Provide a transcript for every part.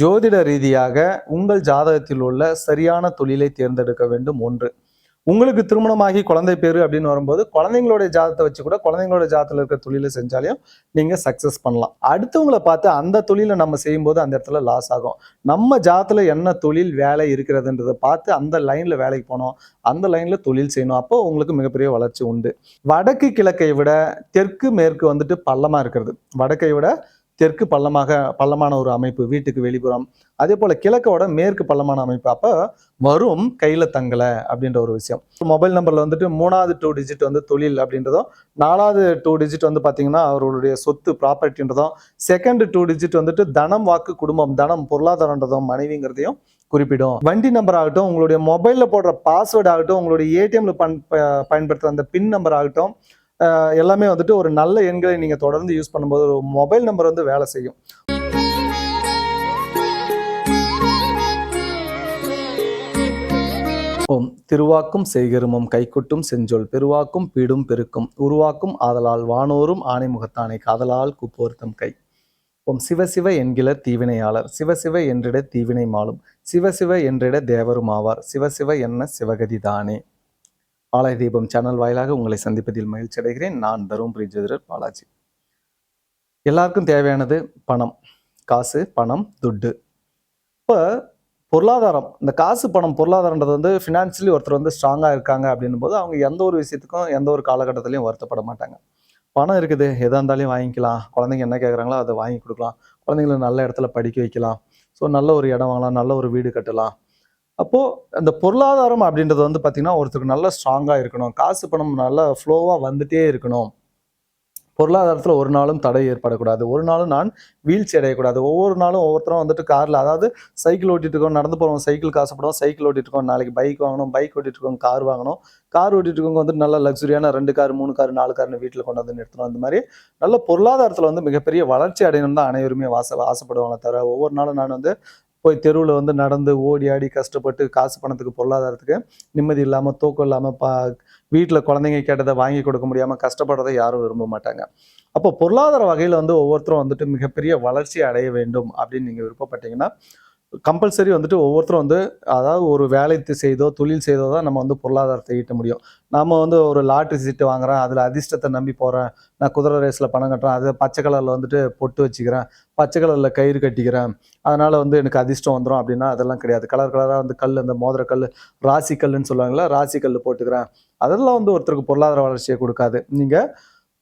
ஜோதிட ரீதியாக உங்கள் ஜாதகத்தில் உள்ள சரியான தொழிலை தேர்ந்தெடுக்க வேண்டும் ஒன்று. உங்களுக்கு திருமணமாகி குழந்தை பேரு அப்படின்னு வரும்போது குழந்தைங்களோட ஜாதத்தை வச்சு கூட குழந்தைங்களோட ஜாதத்தில் இருக்கிற தொழிலை செஞ்சாலையும் நீங்கள் சக்ஸஸ் பண்ணலாம். அடுத்தவங்களை பார்த்து அந்த தொழிலை நம்ம செய்யும்போது அந்த இடத்துல லாஸ் ஆகும். நம்ம ஜாதத்தில் என்ன தொழில் வேலை இருக்கிறதுன்றதை பார்த்து அந்த லைனில் வேலைக்கு போனோம் அந்த லைனில் தொழில் செய்யணும். அப்போ உங்களுக்கு மிகப்பெரிய வளர்ச்சி உண்டு. வடக்கு கிழக்கை விட தெற்கு மேற்கு வந்துட்டு பள்ளமாக இருக்கிறது. வடக்கை விட தெற்கு பள்ளமாக பள்ளமான ஒரு அமைப்பு வீட்டுக்கு வெளிப்புறம். அதே போல் கிழக்கோட மேற்கு பள்ளமான அமைப்பு. அப்போ வரும் கையில் தங்கலை அப்படின்ற ஒரு விஷயம். மொபைல் நம்பரில் வந்துட்டு மூணாவது டூ டிஜிட் வந்து தொழில் அப்படின்றதும் நாலாவது டூ டிஜிட் வந்து பார்த்தீங்கன்னா அவர்களுடைய சொத்து ப்ராப்பர்ட்டின்றதும் செகண்ட் டூ டிஜிட் வந்துட்டு தனம் வாக்கு குடும்பம் தனம் பொருளாதாரன்றதும் மனைவிங்கிறதையும் குறிப்பிடும். வண்டி நம்பர் ஆகட்டும் உங்களுடைய மொபைலில் போடுற பாஸ்வேர்டு ஆகட்டும் உங்களுடைய ஏடிஎம்ல பயன்படுத்துகிற ப- அந்த பின் நம்பர் ஆகட்டும் எல்லாமே வந்துட்டு ஒரு நல்ல எண்களை நீங்கள் தொடர்ந்து யூஸ் பண்ணும்போது ஒரு மொபைல் நம்பர் வந்து வேலை செய்யும். ஓம் திருவாக்கும் செய்கருமம் கைக்குட்டும் செஞ்சொல் பெருவாக்கும் பீடும் பெருக்கும் உருவாக்கும் ஆதலால் வானோரும் ஆணைமுகத்தானை காதலால் குப்போர்த்தம் கை. ஓம் சிவசிவ என்கிற தீவினையாளர் சிவசிவ என்றிட தீவினை மாலும் சிவசிவ என்றிட தேவரும் ஆவார் சிவசிவ என்ன சிவகதி தானே. ஆலய தீபம் சேனல் வாயிலாக உங்களை சந்திப்பதில் மகிழ்ச்சி அடைகிறேன். நான் தருமபுரி ஜோதிடர் பாலாஜி. எல்லாருக்கும் தேவையானது பணம். காசு பணம் துட்டு. இப்போ பொருளாதாரம். இந்த காசு பணம் பொருளாதாரன்றது வந்து ஃபினான்ஷியலி ஒருத்தர் வந்து ஸ்ட்ராங்காக இருக்காங்க அப்படின்னும் போது அவங்க எந்த ஒரு விஷயத்துக்கும் எந்த ஒரு காலகட்டத்திலையும் வருத்தப்பட மாட்டாங்க. பணம் இருக்குது. எதாக இருந்தாலும் வாங்கிக்கலாம். குழந்தைங்க என்ன கேட்குறாங்களோ அதை வாங்கி கொடுக்கலாம். குழந்தைங்கள நல்ல இடத்துல படிக்க வைக்கலாம். ஸோ நல்ல ஒரு இடம் வாங்கலாம். நல்ல ஒரு வீடு கட்டலாம். அப்போது அந்த பொருளாதாரம் அப்படின்றது வந்து பார்த்திங்கன்னா ஒருத்தருக்கு நல்ல ஸ்ட்ராங்காக இருக்கணும். காசு பணம் நல்லா ஃப்ளோவாக வந்துட்டே இருக்கணும். பொருளாதாரத்தில் ஒரு நாளும் தடை ஏற்படக்கூடாது. ஒரு நாளும் நான் வீழ்ச்சி அடையக்கூடாது. ஒவ்வொரு நாளும் ஒவ்வொருத்தரும் வந்துட்டு காரில் அதாவது சைக்கிள் ஓட்டிட்டு இருக்கோம் நடந்து போகிறோம் சைக்கிள் காசுப்படுவோம் சைக்கிள் ஓட்டிட்டு இருக்கோம் நாளைக்கு பைக் வாங்கணும் பைக் ஓட்டிட்டு இருக்கோம் கார் வாங்கணும். கார் ஓட்டிட்டு இருக்கவங்க வந்து நல்ல லக்ஸுரியான ரெண்டு கார் மூணு கார் நாலு கார்னு வீட்டில் கொண்டு வந்து நிறுத்தணும். அந்த மாதிரி நல்ல பொருளாதாரத்தில் வந்து மிகப்பெரிய வளர்ச்சி அடையணும் தான் அனைவருமே வாச ஆசைப்படுவாங்க தவிர ஒவ்வொரு நாளும் நான் வந்து போய் தெருவில் வந்து நடந்து ஓடி ஆடி கஷ்டப்பட்டு காசு பணத்துக்கு பொருளாதாரத்துக்கு நிம்மதி இல்லாமல் தூக்கம் இல்லாமல் பா வீட்டில் குழந்தைங்க கேட்டதை வாங்கி கொடுக்க முடியாமல் கஷ்டப்படுறதை யாரும் விரும்ப மாட்டாங்க. அப்போ பொருளாதார வகையில் வந்து ஒவ்வொருத்தரும் வந்துட்டு மிகப்பெரிய வளர்ச்சி அடைய வேண்டும் அப்படின்னு நீங்கள் விருப்பப்பட்டீங்கன்னா கம்பல்சரி வந்துட்டு ஒவ்வொருத்தரும் வந்து அதாவது ஒரு வேலை செய்தோ தொழில் செய்தோ தான் நம்ம வந்து பொருளாதாரத்தை ஈட்ட முடியும். நம்ம வந்து ஒரு லாட்ரி சீட்டு வாங்குறேன் அதில் அதிர்ஷ்டத்தை நம்பி போகிறேன் நான் குதிரை ரேஸில் பணம் கட்டுறேன் அதை பச்சை கலரில் வந்துட்டு பொட்டு வச்சுக்கிறேன் பச்சை கலரில் கயிறு கட்டிக்கிறேன் அதனால் வந்து எனக்கு அதிர்ஷ்டம் வந்துடும் அப்படின்னா அதெல்லாம் கிடையாது. கலர் கலராக வந்து கல் அந்த மோதிர கல் ராசி கல்லுன்னு சொல்லுவாங்களா ராசி கல் போட்டுக்கிறேன். அதெல்லாம் வந்து ஒருத்தருக்கு பொருளாதார வளர்ச்சியை கொடுக்காது. நீங்கள்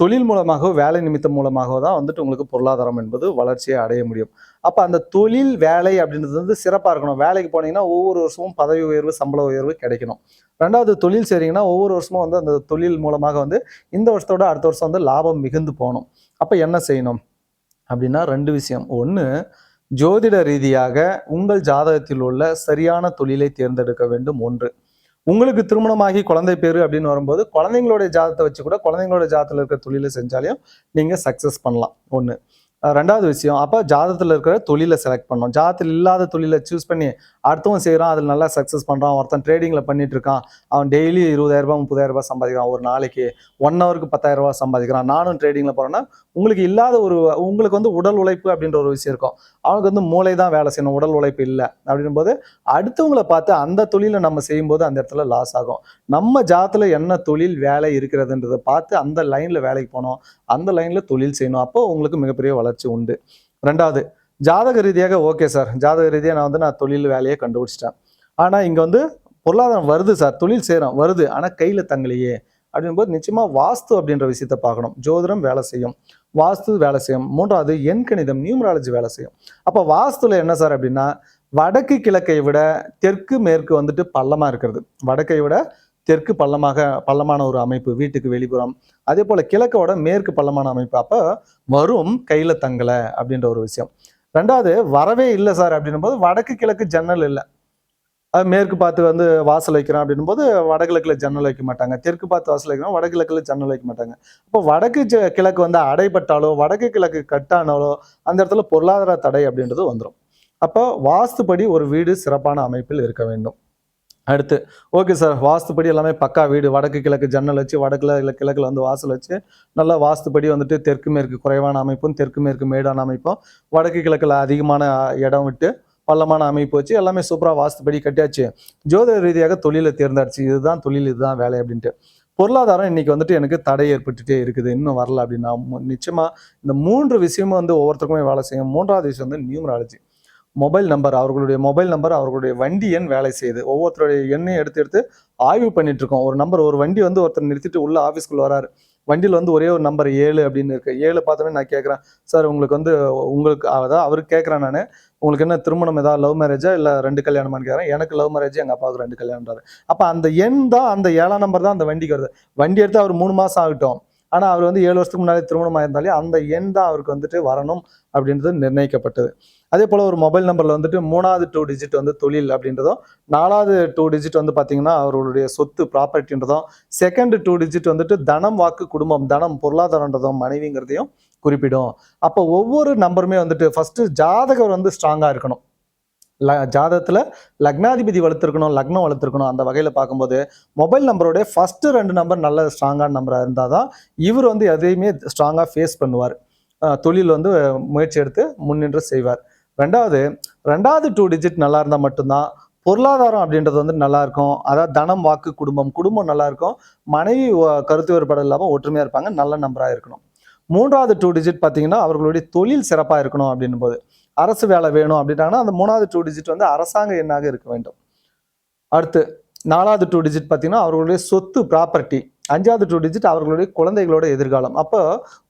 தொழில் மூலமாகவோ வேலை நிமித்தம் மூலமாகவோ தான் வந்துட்டு உங்களுக்கு பொருளாதாரம் என்பது வளர்ச்சியை அடைய முடியும். அப்போ அந்த தொழில் வேலை அப்படின்றது வந்து சிறப்பாக இருக்கணும். வேலைக்கு போனீங்கன்னா ஒவ்வொரு வருஷமும் பதவி உயர்வு சம்பள உயர்வு கிடைக்கணும். ரெண்டாவது தொழில் செய்கிறீங்கன்னா ஒவ்வொரு வருஷமும் வந்து அந்த தொழில் மூலமாக வந்து இந்த வருஷத்தோட அடுத்த வருஷம் வந்து லாபம் மிகுந்து போகணும். அப்போ என்ன செய்யணும்? அப்படின்னா ரெண்டு விஷயம். ஒன்று ஜோதிட ரீதியாக உங்கள் ஜாதகத்தில் உள்ள சரியான தொழிலை தேர்ந்தெடுக்க வேண்டும். ஒன்று உங்களுக்கு திருமணமாகி குழந்தை பேர் அப்படின்னு வரும்போது குழந்தைங்களோட ஜாதத்தை வச்சு கூட குழந்தைங்களோட ஜாதகத்தில் இருக்கிற தொழிலை செஞ்சாலையும் நீங்கள் சக்ஸஸ் பண்ணலாம். ஒன்று ரெண்டாவது விஷயம் அப்போ ஜாதகத்தில் இருக்கிற தொழிலை செலக்ட் பண்ணோம் ஜாதத்தில் இல்லாத தொழிலை சூஸ் பண்ணி அடுத்தவன் செய்கிறான் அதில் நல்லா சக்ஸஸ் பண்ணுறான் ஒருத்தன் ட்ரேடிங்கில் பண்ணிட்டு இருக்கான் அவன் டெய்லி இருபதாயிரம் முப்பதாயிரரூபா சம்பாதிக்கிறான் ஒரு நாளைக்கு ஒன் ஹவருக்கு பத்தாயிரரூபா சம்பாதிக்கிறான். நானும் ட்ரேடிங்கில் போகிறேன்னா உங்களுக்கு இல்லாத ஒரு உங்களுக்கு வந்து உடல் உழைப்பு அப்படின்ற ஒரு விஷயம் இருக்கும். அவனுக்கு வந்து மூளை தான் வேலை செய்யணும் உடல் உழைப்பு இல்லை அப்படின்னும் போது அடுத்தவங்களை பார்த்து அந்த தொழிலை நம்ம செய்யும்போது அந்த இடத்துல லாஸ் ஆகும். நம்ம ஜாதத்தில் என்ன தொழில் வேலை இருக்கிறதுன்றதை பார்த்து அந்த லைனில் வேலைக்கு போனோம் அந்த லைனில் தொழில் செய்யணும். அப்போ உங்களுக்கு மிகப்பெரிய வளர்ச்சி உண்டு. ரெண்டாவது ஜாதக ரீதியாக ஓகே சார் ஜாதக ரீதியாக நான் வந்து நான் தொழில் வேலையை கண்டுபிடிச்சிட்டேன். ஆனால் இங்கே வந்து பொருளாதாரம் வருது சார் தொழில் செய்கிறோம் வருது. ஆனால் கையில் தங்கலையே. அப்படின்போது நிச்சயமாக வாஸ்து அப்படின்ற விஷயத்தை பார்க்கணும். ஜோதிடம் வேலை செய்யும். வாஸ்து வேலை செய்யும். மூன்றாவது எண் கணிதம் நியூமராலஜி வேலை செய்யும். அப்போ வாஸ்துல என்ன சார் அப்படின்னா வடக்கு கிழக்கை விட தெற்கு மேற்கு வந்துட்டு பள்ளமாக இருக்கிறது. வடக்கை விட தெற்கு பள்ளமாக பள்ளமான ஒரு அமைப்பு வீட்டுக்கு வெளிப்புறம். அதே போல் கிழக்கோட மேற்கு பள்ளமான அமைப்பு. அப்போ வரும் கையில் தங்கலை அப்படின்ற ஒரு விஷயம். ரெண்டாவது வரவே இல்லை சார் அப்படின்னும் போது வடக்கு கிழக்கு ஜன்னல் இல்லை. அது மேற்கு பார்த்து வந்து வாசல் வைக்கிறோம் அப்படின்னும் போது வடகிழக்கில் ஜன்னல் வைக்க மாட்டாங்க. தெற்கு பார்த்து வாசல் வைக்கிறோம் வடகிழக்கில் ஜன்னல் வைக்க மாட்டாங்க. அப்போ வடக்கு ஜ- கிழக்கு வந்து அடைபட்டாலோ வடக்கு கிழக்கு கட்டானாலோ அந்த இடத்துல பொருளாதார தடை அப்படின்றது வந்துடும் அப்போ வாஸ்துப்படி ஒரு வீடு சிறப்பான அமைப்பில் இருக்க வேண்டும். அடுத்து ஓகே சார் வாஸ்துப்படி எல்லாமே பக்கா வீடு. வடக்கு கிழக்கு ஜன்னல் வச்சு வடக்கில் இல்லை கிழக்கில் வந்து வாசல் வச்சு நல்லா வாஸ்துப்படி வந்துட்டு தெற்கு மேற்கு குறைவான அமைப்பும் தெற்கு மேற்கு மேடான அமைப்பும் வடக்கு கிழக்கில் அதிகமான இடம் விட்டு பள்ளமான அமைப்பு வச்சு எல்லாமே சூப்பராக வாஸ்துப்படி கட்டியாச்சு. ஜோதிட ரீதியாக தொழிலை தேர்ந்தெடுச்சு இதுதான் தொழில் இதுதான் வேலை அப்படின்ட்டு. பொருளாதாரம் இன்னைக்கு வந்துட்டு எனக்கு தடை ஏற்பட்டுட்டே இருக்குது. இன்னும் வரல அப்படின்னா மு- இந்த மூன்று விஷயமும் வந்து ஒவ்வொருத்தருக்குமே வேலை செய்யும். மூன்றாவது விஷயம் வந்து நியூமராலஜி. மொபைல் நம்பர் அவர்களுடைய மொபைல் நம்பர் அவர்களுடைய வண்டி எண் வேலை செய்யுது. ஒவ்வொருத்தருடைய எண்ணையும் எடுத்து எடுத்து ஆய்வு பண்ணிட்டு இருக்கோம் ஒரு நம்பர் ஒரு வண்டி வந்து ஒருத்தர் நிறுத்திட்டு உள்ள ஆஃபீஸ்க்குள்ள வராரு. வண்டியில் வந்து ஒரே ஒரு நம்பர் ஏழு அப்படின்னு இருக்கு. ஏழு பார்த்தோன்னே நான் கேட்குறேன் சார் உங்களுக்கு வந்து உங்களுக்கு அதாவது அவருக்கு கேட்குறேன் நான். உங்களுக்கு என்ன திருமணம் ஏதாவது லவ் மேரேஜா இல்லை ரெண்டு கல்யாணமான்னு கேட்குறேன் எனக்கு லவ் மேரேஜ் எங்கள் அப்பாவுக்கு ரெண்டு கல்யாணம்ன்றாரு. அப்போ அந்த எண் தான் அந்த ஏழாம் நம்பர் தான் அந்த வண்டிக்கு வருது. வண்டி எடுத்து அவர் மூணு மாதம் ஆகட்டும். ஆனால் அவர் வந்து ஏழு வருஷத்துக்கு முன்னாடி திருமணம் ஆயிருந்தாலே அந்த எண் தான் அவருக்கு வந்துட்டு வரணும் அப்படின்றது நிர்ணயிக்கப்பட்டது. அதே போல் ஒரு மொபைல் நம்பரில் வந்துட்டு மூணாவது டூ டிஜிட் வந்து தொழில் அப்படின்றதும் நாலாவது டூ டிஜிட் வந்து பார்த்திங்கன்னா அவர்களுடைய சொத்து ப்ராப்பர்ட்டின்றதும் செகண்ட் டூ டிஜிட் வந்துட்டு தனம் வாக்கு குடும்பம் தனம் பொருளாதாரன்றதும் மனைவிங்கிறதையும் குறிப்பிடும். அப்போ ஒவ்வொரு நம்பருமே வந்துட்டு ஃபஸ்ட்டு ஜாதகர் வந்து ஸ்ட்ராங்காக இருக்கணும். ல ஜாதகத்தில் லக்னாதிபதி வளர்த்துருக்கணும் லக்னம் வளர்த்துருக்கணும் அந்த வகையில் பார்க்கும்போது மொபைல் நம்பரோடைய ஃபஸ்ட்டு ரெண்டு நம்பர் நல்ல ஸ்ட்ராங்கான நம்பராக இருந்தால் தான் இவர் வந்து எதையுமே ஸ்ட்ராங்காக ஃபேஸ் பண்ணுவார். தொழில் வந்து முயற்சி எடுத்து முன்னின்று செய்வார். ரெண்டாவது ரெண்டாவது டூ டிஜிட் நல்லா இருந்தால் மட்டும்தான் பொருளாதாரம் அப்படின்றது வந்து நல்லா இருக்கும். அதாவது தனம் வாக்கு குடும்பம் குடும்பம் நல்லா இருக்கும். மனைவி கருத்து வேறுபாடு இல்லாமல் ஒற்றுமையாக இருப்பாங்க நல்ல நம்பராக இருக்கணும். மூன்றாவது டூ டிஜிட் பார்த்தீங்கன்னா அவர்களுடைய தொழில் சிறப்பாக இருக்கணும் அப்படின்னும் போது அரசு வேலை வேணும் அப்படின்னாங்கன்னா அந்த மூணாவது டூ டிஜிட் வந்து அரசாங்க எண்ணாக இருக்க வேண்டும். அடுத்து நாலாவது டூ டிஜிட் பார்த்தீங்கன்னா அவர்களுடைய சொத்து ப்ராப்பர்ட்டி அஞ்சாவது டூ டிஜிட் அவர்களுடைய குழந்தைகளோட எதிர்காலம். அப்போ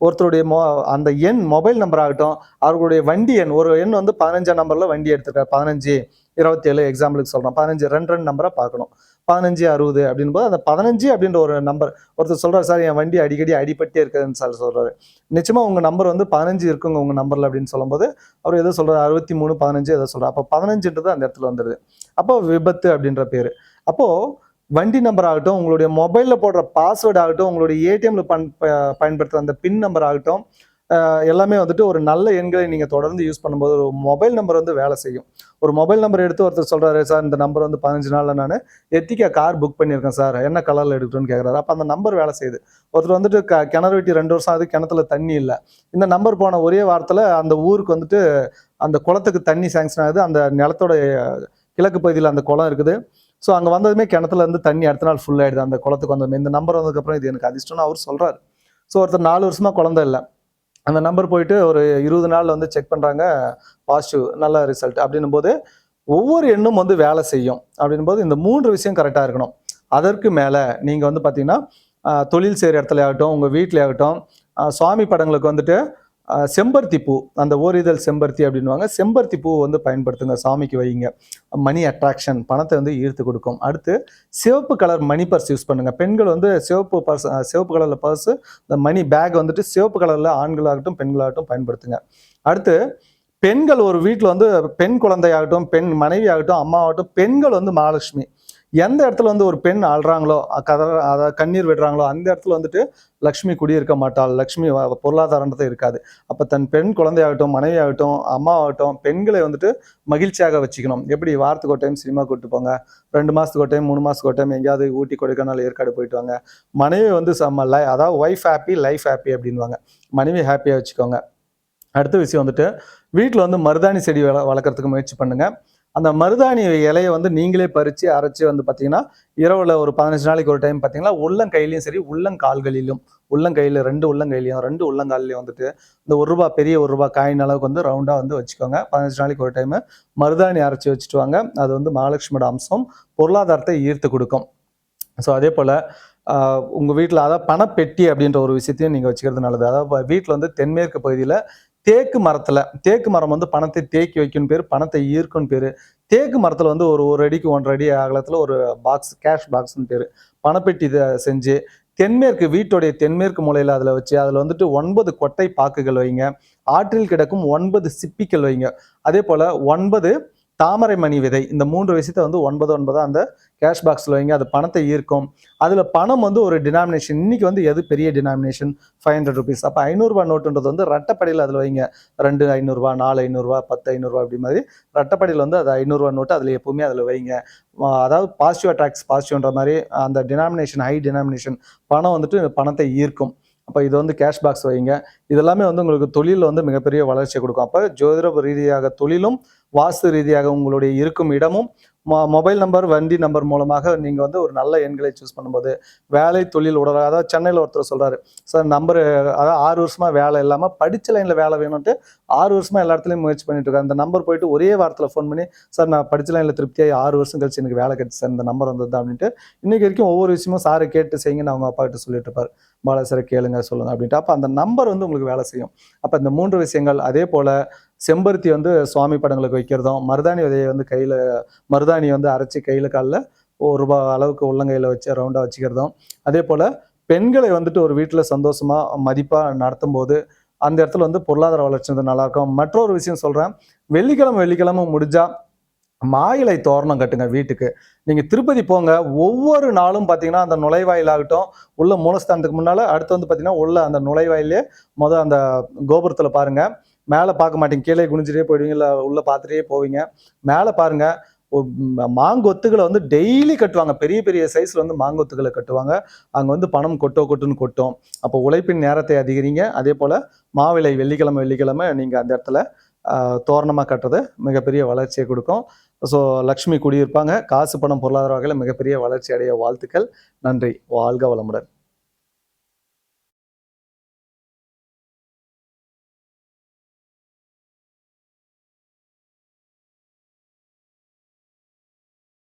ஒருத்தருடைய மொ அந்த எண் மொபைல் நம்பர் ஆகட்டும் அவர்களுடைய வண்டி எண் ஒரு எண் வந்து பதினஞ்சாம் நம்பரில் வண்டி எடுத்திருக்காரு. பதினஞ்சு இருபத்தேழு எக்ஸாம்பிளுக்கு சொல்கிறோம் பதினஞ்சு ரெண்டு ரெண்டு நம்பரை பார்க்கணும். பதினஞ்சு அறுபது அப்படின் போது அந்த பதினஞ்சு அப்படின்ற ஒரு நம்பர் ஒருத்தர் சொல்கிறார் சார் என் வண்டி அடிக்கடி அடிபட்டே இருக்குதுன்னு சார் சொல்கிறாரு நிச்சயமாக உங்கள் நம்பர் வந்து பதினஞ்சு இருக்குங்க உங்கள் நம்பரில் அப்படின்னு சொல்லும்போது அவர் எதோ சொல்கிறார் அறுபத்தி மூணு பதினஞ்சு எதோ சொல்கிறார் அப்போ பதினஞ்சுன்றது அந்த இடத்துல வந்துடுது. அப்போ விபத்து அப்படின்ற பேர். அப்போது வண்டி நம்பர் ஆகட்டும் உங்களுடைய மொபைலில் போடுற பாஸ்வேர்டு ஆகட்டும் உங்களுடைய ஏடிஎம்ல பண் அந்த பின் நம்பர் ஆகட்டும் எல்லாமே வந்துட்டு ஒரு நல்ல எண்களை நீங்கள் தொடர்ந்து யூஸ் பண்ணும்போது ஒரு மொபைல் நம்பர் வந்து வேலை செய்யும். ஒரு மொபைல் நம்பர் எடுத்து ஒருத்தர் சொல்கிறாரு சார் இந்த நம்பர் வந்து பதினஞ்சு நாளில் நான் எத்திக்கா கார் புக் பண்ணியிருக்கேன் சார். என்ன கலரில் எடுக்கணும்னு கேட்குறாரு அப்போ அந்த நம்பர் வேலை செய்யுது. ஒருத்தர் வந்துட்டு க கிணறு வெட்டி ரெண்டு வருஷம் ஆகுது கிணத்துல தண்ணி இல்லை. இந்த நம்பர் போன ஒரே வாரத்தில் அந்த ஊருக்கு வந்துட்டு அந்த குளத்துக்கு தண்ணி சேங்ஷன் ஆகுது. அந்த நிலத்தோட கிழக்கு பகுதியில் அந்த குளம் இருக்குது. ஸோ அங்கே வந்ததுமே கிணத்துல இருந்து தண்ணி அடுத்த நாள் ஃபுல் ஆகிடுது அந்த குளத்துக்கு வந்ததுமே. இந்த நம்பர் வந்ததுக்கப்புறம் இது எனக்கு அதிர்ஷ்டம்னு அவர் சொல்கிறார் ஸோ ஒருத்தர் நாலு வருஷமாக குழந்தை இல்லை. அந்த நம்பர் போயிட்டு ஒரு இருபது நாள்ல வந்து செக் பண்றாங்க பாசிட்டிவ் நல்ல ரிசல்ட் அப்படின்னும் போது ஒவ்வொரு எண்ணும் வந்து வேலை செய்யும். அப்படின்னும் போது இந்த மூன்று விஷயம் கரெக்டாக இருக்கணும். அதற்கு மேலே நீங்கள் வந்து பார்த்தீங்கன்னா தொழில் செய்கிற இடத்துல ஆகட்டும் உங்கள் வீட்டில் ஆகட்டும் சுவாமி படங்களுக்கு வந்துட்டு செம்பருத்தி பூ அந்த ஓரிதழ் செம்பருத்தி அப்படின்வாங்க செம்பருத்தி பூ வந்து பயன்படுத்துங்க சாமிக்கு வைங்க மணி அட்ராக்ஷன் பணத்தை வந்து ஈர்த்து கொடுக்கும். அடுத்து சிவப்பு கலர் மணி பர்ஸ் யூஸ் பண்ணுங்கள் பெண்கள் வந்து சிவப்பு பர்ஸ் சிவப்பு கலரில் பர்ஸ் இந்த மணி பேக் வந்துட்டு சிவப்பு கலரில் ஆண்களாகட்டும் பெண்களாகட்டும் பயன்படுத்துங்க. அடுத்து பெண்கள் ஒரு வீட்டில் வந்து பெண் குழந்தையாகட்டும் பெண் மனைவி ஆகட்டும் அம்மா ஆகட்டும் பெண்கள் வந்து மகாலட்சுமி. எந்த இடத்துல வந்து ஒரு பெண் ஆள்றாங்களோ கதற அதாவது கண்ணீர் விடுறாங்களோ அந்த இடத்துல வந்துட்டு லக்ஷ்மி குடியிருக்க மாட்டாள். லக்ஷ்மி வ- இருக்காது. அப்போ தன் பெண் குழந்தையாகட்டும் மனைவி ஆகட்டும் அம்மா ஆகட்டும் பெண்களை வந்துட்டு மகிழ்ச்சியாக வச்சுக்கணும். எப்படி வாரத்துக்கு ஒரு டைம் சினிமா கூப்பிட்டு போங்க ரெண்டு மாதத்துக்கு ஒரு டைம் மூணு மாதத்துக்கு ஒரு டைம் எங்கேயாவது ஊட்டி கொடைக்கானல் ஏற்காடு போயிட்டு வாங்க. மனைவி வந்து செம்ம லை அதாவது ஒய்ஃப் ஹாப்பி லைஃப் ஹாப்பி அப்படின்வாங்க மனைவி ஹாப்பியாக வச்சுக்கோங்க. அடுத்த விஷயம் வந்துட்டு வீட்டில் வந்து மருதாணி செடி வள வளர்க்குறதுக்கு முயற்சி பண்ணுங்கள் அந்த மருதாணி இலையை வந்து நீங்களே பறித்து அரைச்சி வந்து பார்த்தீங்கன்னா இரவில் ஒரு பதினஞ்சு நாளைக்கு ஒரு டைம் பார்த்தீங்கன்னா உள்ளங்கையிலையும் சரி உள்ளங்கால்களிலும் உள்ளங்கையில் ரெண்டு உள்ளங்கையிலையும் ரெண்டு உள்ளங்கால்லையும் வந்துட்டு இந்த ஒரு ரூபா பெரிய ஒரு ரூபா காயின் அளவுக்கு வந்து ரவுண்டாக வந்து வச்சுக்கோங்க. பதினஞ்சு நாளைக்கு ஒரு டைம் மருதாணி அரைச்சி வச்சுட்டு வாங்க அது வந்து மகாலட்சுமியோட அம்சம். பொருளாதாரத்தை ஈர்த்து கொடுக்கும். ஸோ அதே போல் உங்கள் வீட்டில் அதாவது பணப்பெட்டி அப்படின்ற ஒரு விஷயத்தையும் நீங்கள் வச்சுக்கிறது நல்லது. அதாவது வீட்டில் வந்து தென்மேற்கு பகுதியில் தேக்கு மரத்தில் தேக்கு மரம் வந்து பணத்தை தேக்கி வைக்கும் பேர் பணத்தை ஈர்க்கும் பேர். தேக்கு மரத்தில் வந்து ஒரு ஒரு அடிக்கு ஒன்றரை அடி அகலத்தில் ஒரு பாக்ஸ் கேஷ் பாக்ஸ்னு பேர். பணப்பெட்டி இதை செஞ்சு தென்மேற்கு வீட்டுடைய தென்மேற்கு மூலையில் அதில் வச்சு அதில் வந்துட்டு ஒன்பது கொட்டை பாக்குகள் வைங்க. ஆற்றில் கிடக்கும் ஒன்பது சிப்பிக்கள் வைங்க. அதே போல் ஒன்பது தாமரை மணி விதை இந்த மூன்று விஷயத்தை வந்து ஒன்பது ஒன்பதாக அந்த கேஷ் பாக்ஸில் வைங்க அது பணத்தை ஈர்க்கும். அதில் பணம் வந்து ஒரு டினாமினேஷன் இன்றைக்கி வந்து எது பெரிய டினாமினேஷன் ஃபைவ் ஹண்ட்ரட் ருபீஸ் அப்போ ஐநூறுரூவா நோட்டுன்றது வந்து ரட்டப்படியில் அதில் வைங்க. ரெண்டு ஐநூறுரூவா நாலு ஐநூறுரூவா பத்து ஐநூறுரூவா அப்படி மாதிரி ரட்டப்படியில் வந்து அது ஐநூறுரூவா நோட்டு அதில் எப்பவுமே அதில் வைங்க. அதாவது பாசிட்டிவ் அட்ராக்ஸ் பாசிட்டிவ்ன்ற மாதிரி அந்த டினாமினேஷன் ஹை டினாமினேஷன் பணம் வந்துட்டு பணத்தை ஈர்க்கும். அப்போ இது வந்து கேஷ் பாக்ஸ் வைங்க. இதெல்லாமே வந்து உங்களுக்கு தொழிலில் வந்து மிகப்பெரிய வளர்ச்சி கொடுக்கும். அப்போ ஜோதிட ரீதியாக தொழிலும் வாஸ்து ரீதியாக உங்களுடைய இருக்கும் இடமும் மொபைல் நம்பர் வண்டி நம்பர் மூலமாக நீங்கள் வந்து ஒரு நல்ல எண்களை சூஸ் பண்ணும்போது வேலை தொழில் உடல் அதாவது சென்னையில் ஒருத்தர் சொல்கிறாரு சார் நம்பர் அதாவது ஆறு வருஷமாக வேலை இல்லாமல் படித்த லைனில் வேலை வேணும்ட்டு ஆறு வருஷமாக எல்லா இடத்துலையும் முயற்சி பண்ணிட்டு இருக்காரு. அந்த நம்பர் போயிட்டு ஒரே வாரத்தில் ஃபோன் பண்ணி சார் நான் படித்த லைனில் திருப்தியாகி ஆறு வருஷம் கழிச்சு எனக்கு வேலை கிடைச்சி சார் இந்த நம்பர் வந்தது? அப்படின்ட்டு இன்றைக்கி வரைக்கும் ஒவ்வொரு விஷயமும் சாரை கேட்டு செய்யுங்கன்னு அவங்க அப்பா கிட்ட சொல்லிட்டு இருப்பார். பாலா சார் கேளுங்க சொல்லுங்கள் அப்படின்ட்டு. அப்போ அந்த நம்பர் வந்து உங்களுக்கு வேலை செய்யும். அப்போ இந்த மூன்று விஷயங்கள் அதே போல் செம்பருத்தி வந்து சுவாமி படங்களுக்கு வைக்கிறதும். மருதாணி விதையை வந்து கையில் மருதாணி வந்து அரைச்சி கையில் காலில் ஒரு ரூபா அளவுக்கு உள்ளங்கையில் வச்சு ரவுண்டாக வச்சுக்கிறதும். அதே போல் பெண்களை வந்துட்டு ஒரு வீட்டில் சந்தோஷமாக மதிப்பாக நடத்தும் போது அந்த இடத்துல வந்து பொருளாதார வளர்ச்சி வந்து நல்லா இருக்கும் மற்றொரு விஷயம் சொல்கிறேன் வெள்ளிக்கிழமை வெள்ளிக்கிழமை முடிஞ்சால் மாயிலை தோரணம் கட்டுங்க வீட்டுக்கு. நீங்கள் திருப்பதி போங்க. ஒவ்வொரு நாளும் பார்த்தீங்கன்னா அந்த நுழைவாயிலாகட்டும் உள்ள மூலஸ்தானத்துக்கு முன்னால் அடுத்து வந்து பார்த்தீங்கன்னா உள்ள அந்த நுழைவாயிலே மொதல் அந்த கோபுரத்தில் பாருங்கள் மேலே பார்க்க மாட்டீங்க. கீழே குனிஞ்சிட்டே போயிடுவீங்க. இல்லை உள்ளே பார்த்துட்டே போவீங்க. மேலே பாருங்கள் மாங்கொத்துகளை வந்து டெய்லி கட்டுவாங்க. பெரிய பெரிய சைஸில் வந்து மாங்கொத்துகளை கட்டுவாங்க. அங்கே வந்து பணம் கொட்டோ கொட்டுன்னு கொட்டும். அப்போ உழைப்பின் நேரத்தை அதிகரிங்க. அதே போல் மாவிளை வெள்ளிக்கிழமை வெள்ளிக்கிழமை நீங்கள் அந்த இடத்துல தோரணமாக கட்டுறது மிகப்பெரிய வளர்ச்சியை கொடுக்கும். ஸோ லக்ஷ்மி குடியிருப்பாங்க. காசு பணம் பொருளாதார வகையில் மிகப்பெரிய வளர்ச்சி அடைய வாழ்த்துக்கள். நன்றி. வாழ்க வளமுடன்.